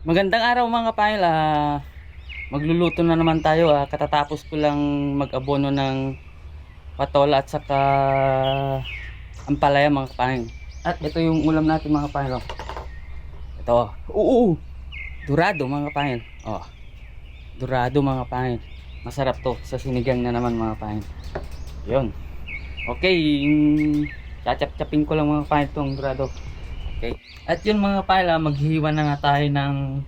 Magandang araw mga pahil. ah. magluluto na naman tayo. ah. katatapos ko lang mag-abono ng patola at saka ampalaya mga pahil. At ito yung ulam natin mga pahil. oh. Ito. Oo. Durado mga pahil. Oh. Durado mga pahil. Masarap to sa sinigang na naman mga pahil. Yun. Okay. Chachap-chapin ko lang mga pahil tong durado. Okay. At yun mga pala, maghihiwa na nga tayo ng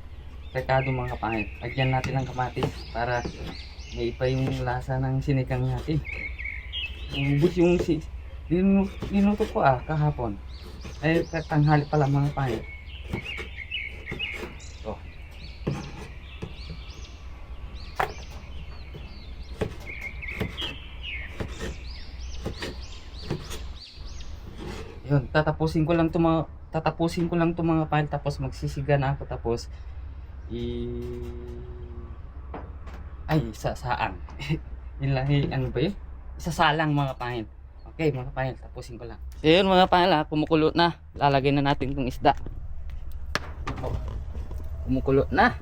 rekado mga pangit. Lagyan natin ng kamatis para may iba yung lasa ng sinikang natin. Ubus yung si ninuto ko ah kahapon. Ay tanghali pala mga pangit. Oh. Yun, tatapusin ko lang to mga tatapusin ko lang to mga file tapos magsisiga na ako tapos i ay sasaan ilahi ano ba yun? Isasalang mga file okay mga file tapusin ko lang. So yun mga file ha kumukulo na. Lalagay na natin itong isda. Oh, kumukulo na.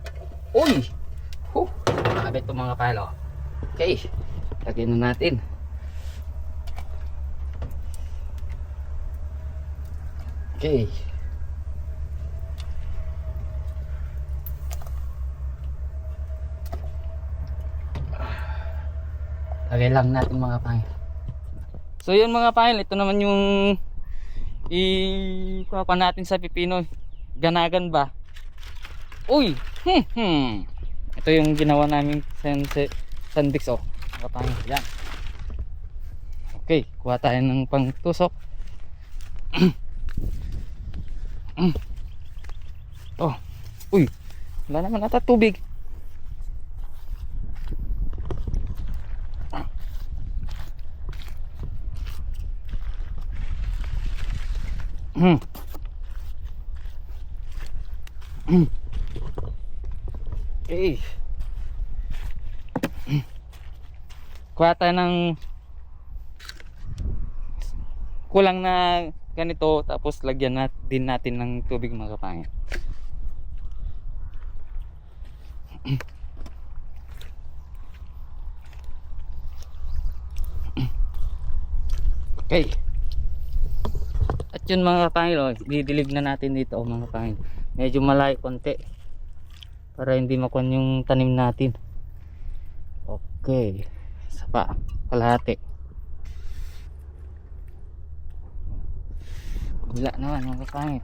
Uy! Huh! Grabe ito mga file oh. okay lagay na natin Okay. Lagay lang natin mga pangil. So yun mga pangil, ito naman yung i kuha pa natin sa pipino. Ganagan ba? Uy! Hmm, hmm. Ito yung ginawa namin sense sandix oh. Mga pangil. Yan. Okay, kuha tayo ng pangtusok. Mm. Oh. Uy. Wala naman ata tubig. Hmm. Hmm. Okay. Hmm. Kuha tayo ng kulang na ganito tapos lagyan nat din natin ng tubig mga kapangin okay. At yun mga kapangin oh, didilig na natin dito oh, mga kapangin medyo malayo konti para hindi makon yung tanim natin. Okay. Sapa kalahati Wala naman mga kapangil.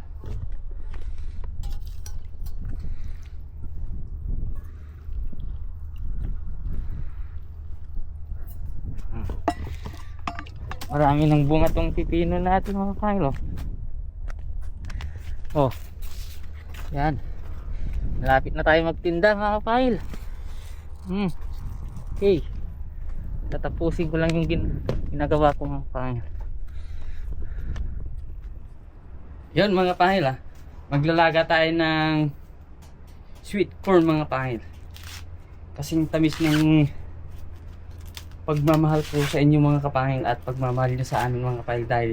Hmm. Marami ng bunga tong pipino natin mga kapangil. Oh. oh. Yan. Malapit na tayo magtinda mga kapangil. Hmm. Okay. Tatapusin ko lang yung gin ginagawa ko mga kapangil. Yun mga pahil ah. Maglalaga tayo ng sweet corn mga pahil. Kasing tamis ng pagmamahal ko sa inyo mga kapahil at pagmamahal nyo sa amin mga kapahil dahil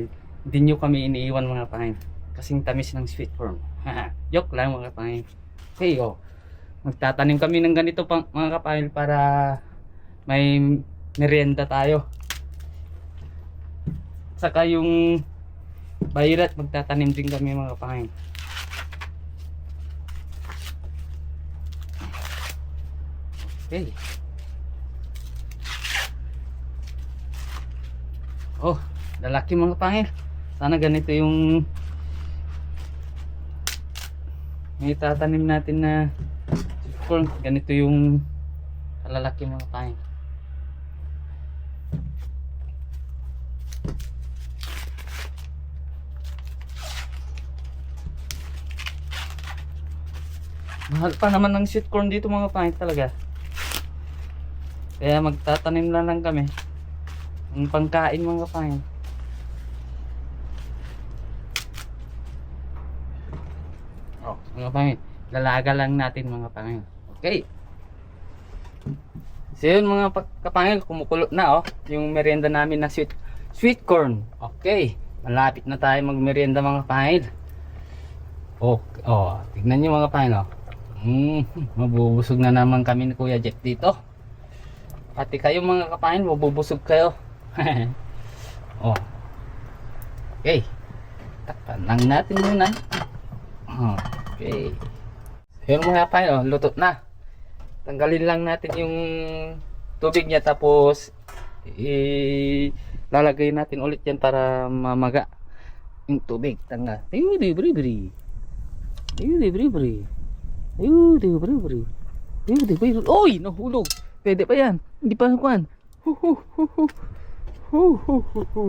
hindi nyo kami iniiwan mga kapahil. Kasing tamis ng sweet corn. Joke lang mga kapahil. Okay oh. Magtatanim kami ng ganito pang mga kapahil para may merienda tayo. Saka yung Bayirat, magtatanim din kami mga kapangin. Okay. Oh, lalaki mga kapangin. Sana ganito yung may tatanim natin na corn. Ganito yung kalalaki mga kapangin. Mahal pa naman ng sweet corn dito mga pangit talaga. Kaya magtatanim na lang kami. Ang pangkain mga pangit. Oh, mga pangit. Lalaga lang natin mga pangit. Okay. So yun mga pa- kapangil, kumukulo na oh. Yung merienda namin na sweet sweet corn. Okay. Malapit na tayo magmerienda mga pangil. Oh, oh, tignan niyo mga pangil oh. Hmm, mabubusog na naman kami ni Kuya Jeff dito. Pati kayo mga kapain, mabubusog kayo. oh. Okay. Takpan lang natin muna. Okay. Yun mga kapain, oh, luto na. Tanggalin lang natin yung tubig niya tapos ilalagay natin ulit yan para mamaga yung tubig. Tanggal. Ayun, bri bri. Ayun, bri bri. Ayun, di bri bri. Ayun, di bri. Oy, nahulog. Pwede pa yan. Hindi pa kuan. Hu hu hu hu. Hu hu hu hu.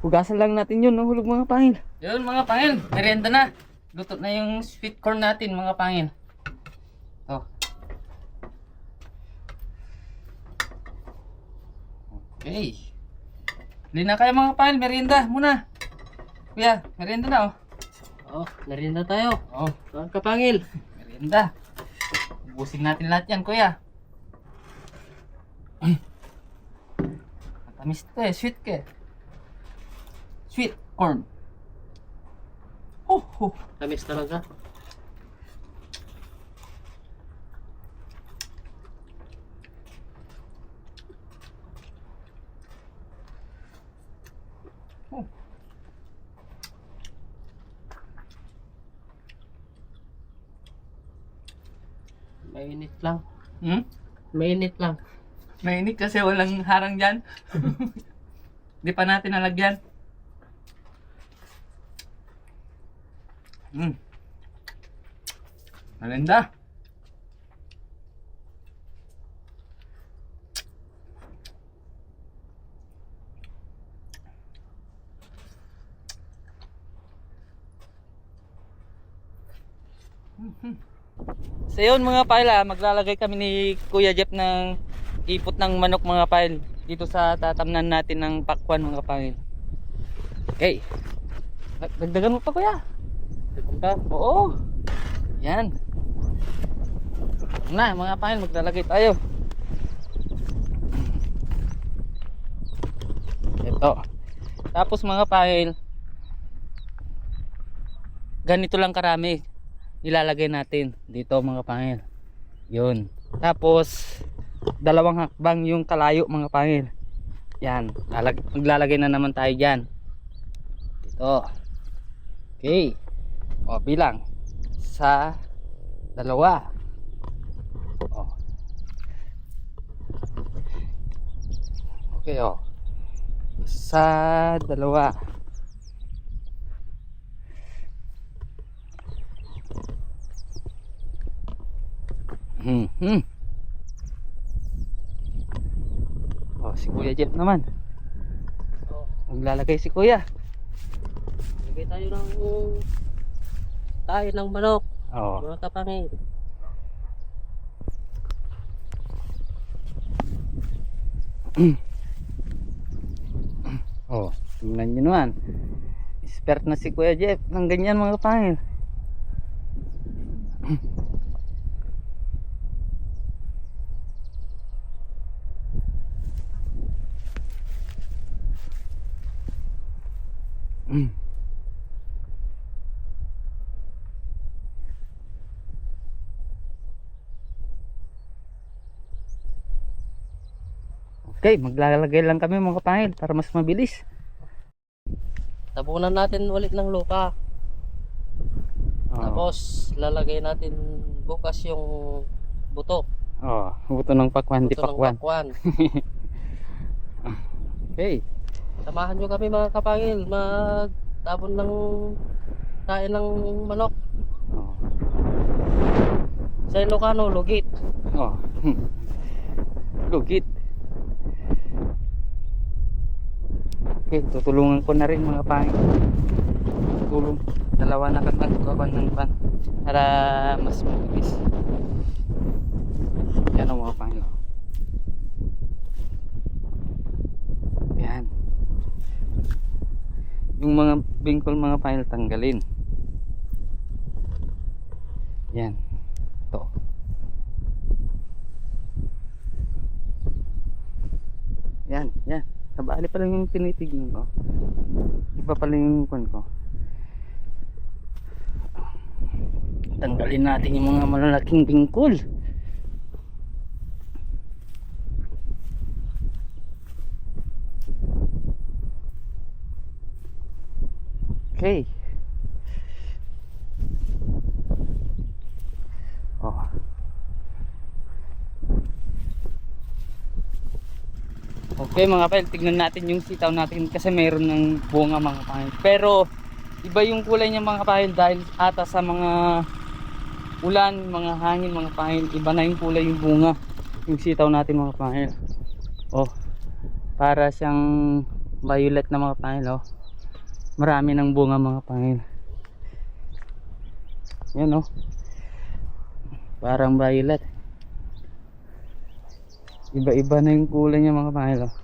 Hugasan lang natin yun, nahulog mga pangil. Yun mga pangil, merienda na. Luto na yung sweet corn natin mga pangil. To. Okay. Hindi na kayo mga pangil, merienda muna. Kuya, merienda na oh. Oh, merienda tayo. Oh, kapangil. Merienda. Ubusin natin lahat yan, kuya. Matamis to eh, sweet ka eh. Sweet corn. Oh, oh. Tamis talaga. Oh. Mainit lang. Hmm? Mainit lang. Mainit kasi walang harang dyan. Di pa natin nalagyan. Hmm. Maganda. So yun mga pile maglalagay kami ni Kuya Jeff ng ipot ng manok mga pile dito sa tatamnan natin ng pakwan mga pile. Okay. Dag- Dagdagan mo pa kuya. Ka. Oo. Yan. Na mga pile maglalagay tayo. Ito. Tapos mga pile ganito lang karami ilalagay natin dito mga pangil. Yun. Tapos dalawang hakbang yung kalayo mga pangil. Yan. Lalag maglalagay na naman tayo dyan. Dito. Okay. O bilang. Sa dalawa. O. Okay o. Sa dalawa Hmm. hmm. Oh, si Kuya Jeff naman. Oh, Maglalagay si Kuya. lagay tayo ng tayo ng manok. Oh. Mga kapangil. Oh, tingnan nyo naman. Expert na si Kuya Jeff ng ganyan mga pangil. Okay, maglalagay lang kami mga pangil para mas mabilis. Tabunan natin ulit ng lupa. Oh. Tapos lalagay natin bukas yung buto. Oh, buto ng pakwan, di Buto ng pakwan. pakwan. Okay. Samahan nyo kami mga kapangil magtabon ng kain ng manok. Oh. Sa Ilocano, lugit. Oh. Lugit. Okay, tutulungan ko na rin mga pangit. Tulong. Dalawa na kakagawa ng pan para mas mabilis. Yan ang mga pangit. Yan. Yung mga bingkol mga pangit tanggalin. Yan. Ito. Yan, yan. Kabali pa lang yung tinitignan ko. Iba pa lang yung kwan ko. Tanggalin natin yung mga malalaking bingkol. Okay. Oh. Okay mga pel, tignan natin yung sitaw natin kasi mayroon ng bunga mga pahil. Pero iba yung kulay niya mga pahil dahil ata sa mga ulan, mga hangin, mga pahil. Iba na yung kulay yung bunga yung sitaw natin mga pahil. Oh, para siyang violet na mga pahil oh. Marami ng bunga mga pahil. Yan oh. Parang violet. Iba-iba na yung kulay niya mga pangilo.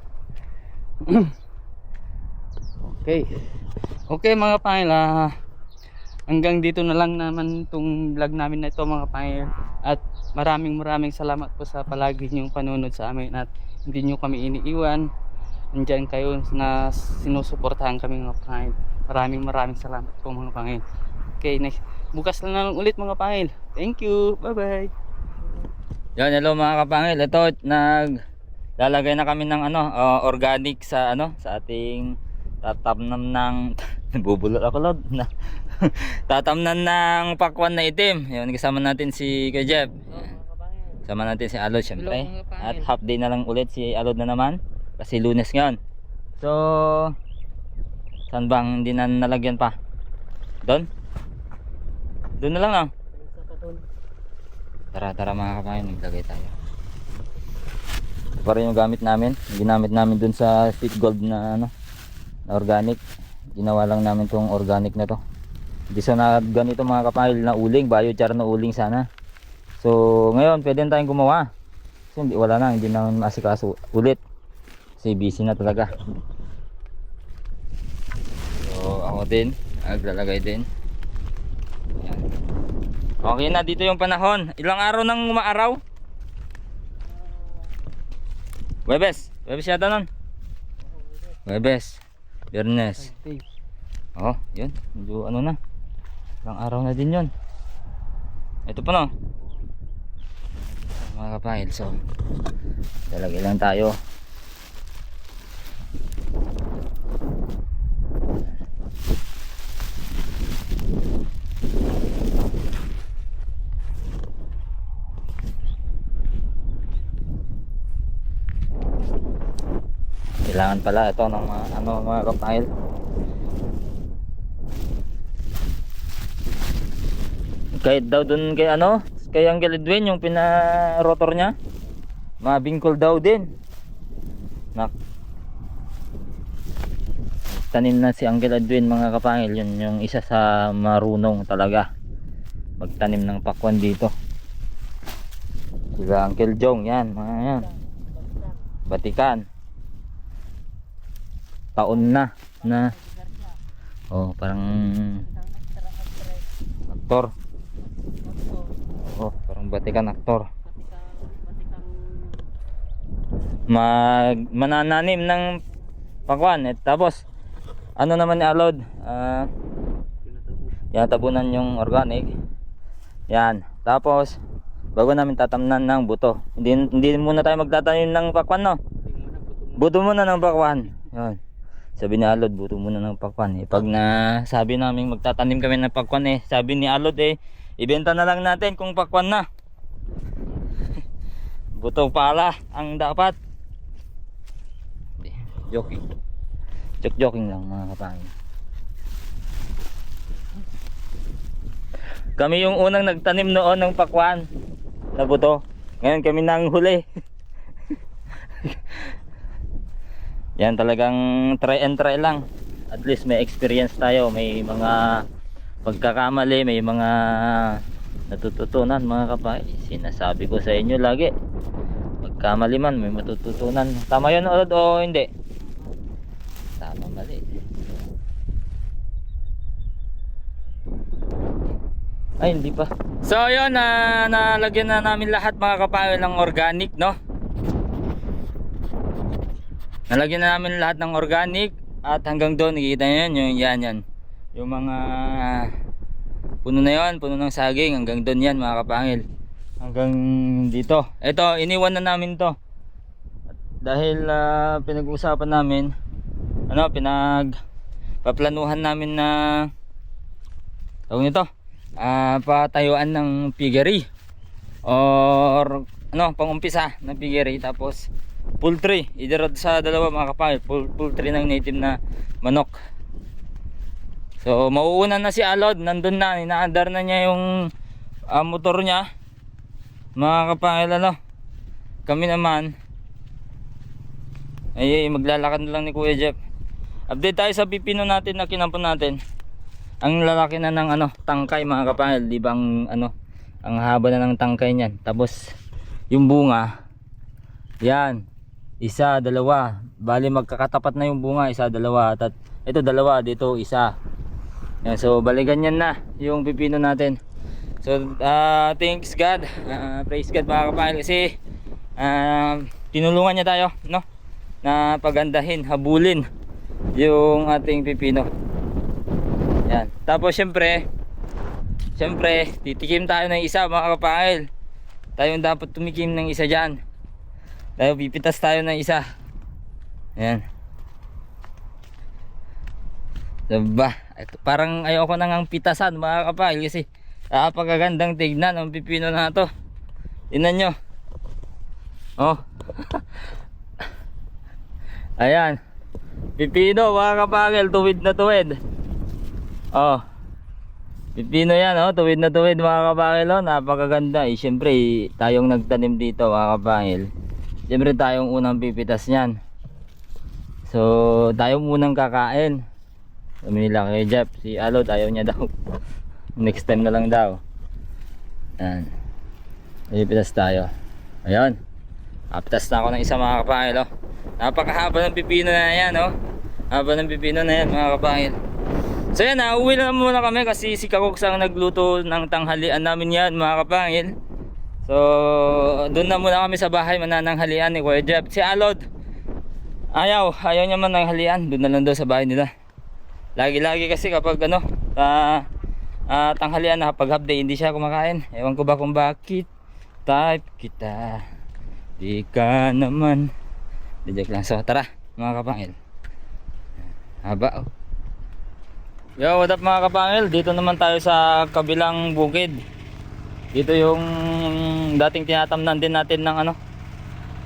Okay. Okay mga pangil, ah, hanggang dito na lang naman itong vlog namin na ito mga pangil. At maraming maraming salamat po sa palagi niyong panunod sa amin at hindi niyo kami iniiwan. Nandiyan kayo na sinusuportahan kami mga pangil. Maraming maraming salamat po mga pangil. Okay, next. Bukas na lang ulit mga pangil. Thank you. Bye-bye. Yan, hello mga kapangil. Ito, nag lalagay na kami ng ano, uh, organic sa ano, sa ating tatamnam ng bubulot ako lod na tatamnan ng pakwan na itim. Yan, kasama natin si Kuya Jeff. Kasama natin si Alod syempre. At half day na lang ulit si Alod na naman kasi lunes ngayon. So, saan bang hindi na nalagyan pa? Doon? Doon na lang ah. Tara, tara mga kapayan, naglagay tayo. Pa rin yung gamit namin. Ginamit namin dun sa Fit Gold na ano, na organic. Ginawa lang namin tong organic na to. Hindi sa na ganito mga kapahil na uling, biochar na uling sana. So, ngayon pwede tayong gumawa. Kasi hindi, wala na, hindi na masikaso ulit. Kasi busy na talaga. So, ako din, naglalagay din. Yan. Okay na dito yung panahon. Ilang araw nang umaaraw? Webes. Webes yata nun. Webes. Biyernes. Oh, yun. Medyo ano na. Ilang araw na din yun. Ito pa no. Mga kapahil. So, talagay lang tayo. Kailangan pala ito ng mga ano mga kapahil. Kahit daw dun kay ano, kay Uncle Edwin yung pina-rotor niya. Mabingkol daw din. Nak. Tanim na si Uncle Edwin mga kapangil, yun yung isa sa marunong talaga magtanim ng pakwan dito. Sila Uncle Jong, yan, mga yan. Batikan. Taon na na Oh, parang aktor. Oh, parang batikan aktor. Mag manananim ng pakwan eh, tapos ano naman ni Alod? Ah, tinatabunan yung organic. Yan. Tapos bago namin tatamnan ng buto. Hindi hindi muna tayo magtatanim ng pakwan no. Buto muna ng pakwan. Yan. Sabi ni Alod, buto muna ng pakwan. Eh, pag na sabi namin magtatanim kami ng pakwan eh, sabi ni Alod eh, ibenta na lang natin kung pakwan na. buto pala ang dapat. Joking. Joke joking lang mga kapangin. Kami yung unang nagtanim noon ng pakwan na buto. Ngayon kami nang huli. Yan talagang try and try lang. At least may experience tayo, may mga pagkakamali, may mga natututunan mga kapay. Sinasabi ko sa inyo lagi. Pagkamali man, may matututunan. Tama yun Olod, o hindi? Tama mali. Ay, hindi pa. So, yun, na nalagyan na namin lahat mga kapayo ng organic, no? Nalagyan na namin lahat ng organic at hanggang doon nakikita nyo yun, yung yan yan. Yung mga Puno na yon, puno ng saging. Hanggang doon yan mga kapangil. Hanggang dito. Ito, iniwan na namin to. At dahil ah, pinag-uusapan namin, ano, pinag paplanuhan namin na tawag nito, ah, patayuan ng piggery or ano, pangumpisa ng piggery tapos poultry, either sa dalawa mga kapangil, pul- poultry ng native na manok. So, mauuna na si Alod, nandun na, inaandar na niya yung ah, motor niya. Mga kapangil, ano, kami naman, ay maglalakad na lang ni Kuya Jeff. Update tayo sa pipino natin na kinampon natin. Ang lalaki na ng ano, tangkay mga kapangil, di ba ang ano, ang haba na ng tangkay niyan. Tapos yung bunga, yan, isa, dalawa. Bali magkakatapat na yung bunga, isa, dalawa. At ito dalawa, dito isa. Yan, so balikan yan na yung pipino natin. So uh, thanks God, Ah, praise God mga kapangil kasi ah, tinulungan niya tayo, no? Na pagandahin, habulin yung ating pipino. Yan. Tapos syempre, syempre, titikim tayo ng isa mga kapangil. Tayo yung dapat tumikim ng isa diyan. Tayo pipitas tayo ng isa. Yan. Diba? Ito, parang ayoko nang ang pitasan mga kapangil kasi napakagandang tignan ang pipino na to. Tingnan nyo. Oh. Ayan. Pipino mga kapangil, tuwid na tuwid. Oh. Pipino yan, oh, tuwid na tuwid mga kapangil, oh, napakaganda. Eh, syempre, eh, tayong nagtanim dito mga kapangil. Syempre, tayong unang pipitas niyan. So, tayo munang kakain. Sabi nila kay Jeff, si Alod, ayaw niya daw. Next time na lang daw. Yan. Pipitas tayo. Ayun. Apitas na ako ng isa mga kapangil, oh. Napakahaba ng pipino na yan, oh. Haba ng pipino na yan mga kapangil. So yan, uh, na muna kami kasi si Kakoks ang nagluto ng tanghalian namin yan mga kapangil. So, doon na muna kami sa bahay manananghalian ni Kuya Jeff. Si Alod, ayaw, ayaw niya man ng halian. Doon na lang daw sa bahay nila. Lagi-lagi kasi kapag ano, ah ah, tanghalian na pag half day hindi siya kumakain. Ewan ko ba kung bakit. Type kita. Di ka naman. Di joke lang. So, tara mga kapangil. Haba oh. Yo, what up mga kapangil? Dito naman tayo sa kabilang bukid. Dito yung dating tinatamnan din natin ng ano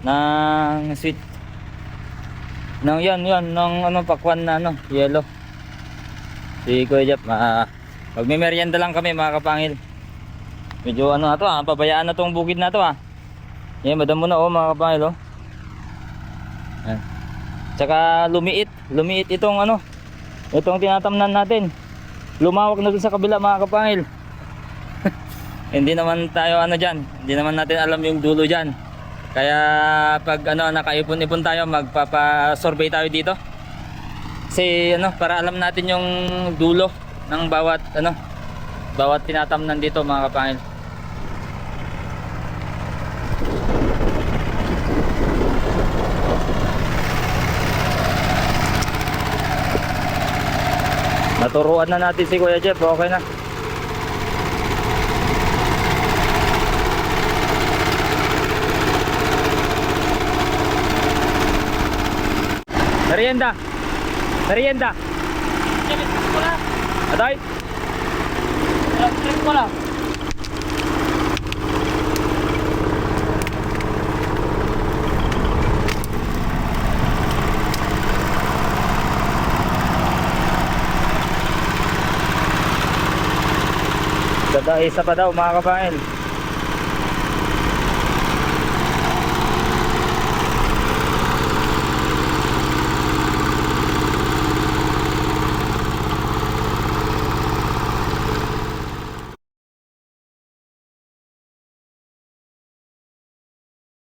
ng sweet. Ng yan yan ng ano pakwan na ano yellow si Kuya Jeff uh, magme-merienda lang kami mga kapangil. Medyo ano na to ah pabayaan na tong bukid na to ah. Yan madam mo na oh mga kapangil oh. Yan. tsaka lumiit lumiit itong ano itong tinatamnan natin. Lumawak na dun sa kabila mga kapangil hindi naman tayo ano dyan. Hindi naman natin alam yung dulo dyan. Kaya pag ano nakaipon-ipon tayo magpapa-survey tayo dito. Kasi ano para alam natin yung dulo ng bawat ano bawat tinatamnan dito mga kapangil. Naturuan na natin si Kuya Jeff, okay na. Merienda. Merienda. Atay. Electric ko lang. Ganda isa pa daw mga kabayan.